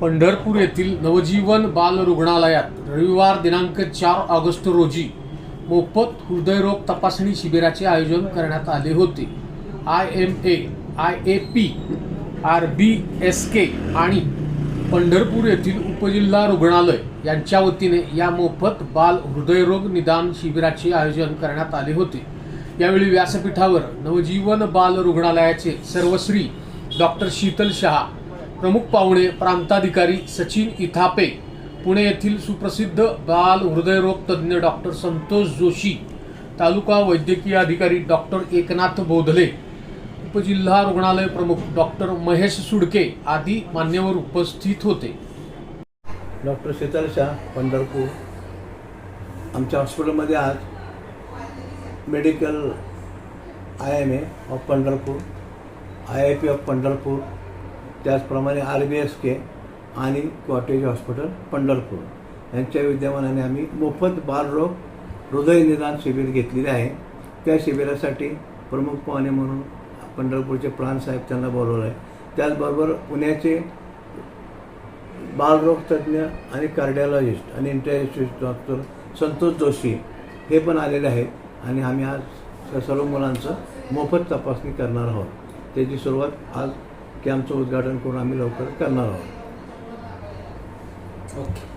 पंढरपूर येथील नवजीवन बाल रुग्णालयात रविवार दिनांक चार ऑगस्ट रोजी मोफत हृदयरोग तपासणी शिबिराचे आयोजन करण्यात आले होते. I M A I A P R B S K आणि पंढरपूर येथील उपजिल्हा रुग्णालय यांच्या वतीने या मोफत बाल हृदयरोग निदान शिबिराचे आयोजन करण्यात आले होते. यावेळी व्यासपीठावर नवजीवन बाल रुग्णालयाचे सर्वश्री डॉक्टर शीतल शहा प्रमुख पाहुणे प्रांताधिकारी सचिन इथापे पुणे येथील सुप्रसिद्ध बाल हृदयरोग तज्ज्ञ डॉक्टर संतोष जोशी तालुका वैद्यकीय अधिकारी डॉक्टर एकनाथ बोधले उपजिल्हा रुग्णालय प्रमुख डॉक्टर महेश सुडके आदी मान्यवर उपस्थित होते. डॉक्टर शीतल शाह पंढरपूर. आमच्या हॉस्पिटलमध्ये आज medical I M A of Pandharpur I I P of Pandharpur त्याचप्रमाणे आर बी एस के आणि कॉटेज हॉस्पिटल पंढरपूर यांच्या विद्यमानाने आम्ही मोफत बालरोग हृदय निदान शिबिर घेतलेले आहे. त्या शिबिरासाठी प्रमुख पाहुणे म्हणून पंढरपूरचे प्राणसाहेब त्यांना बोलवलं आहे. त्याचबरोबर पुण्याचे बालरोग तज्ज्ञ आणि कार्डिओलॉजिस्ट आणि इंटरेस्टिस्ट डॉक्टर संतोष जोशी हे पण आलेले आहेत आणि आम्ही आज सर्व मुलांचं मोफत तपासणी करणार आहोत. त्याची सुरुवात आज कॅम्पचं उद्घाटन करून आम्ही लवकर करणार आहोत. ओके.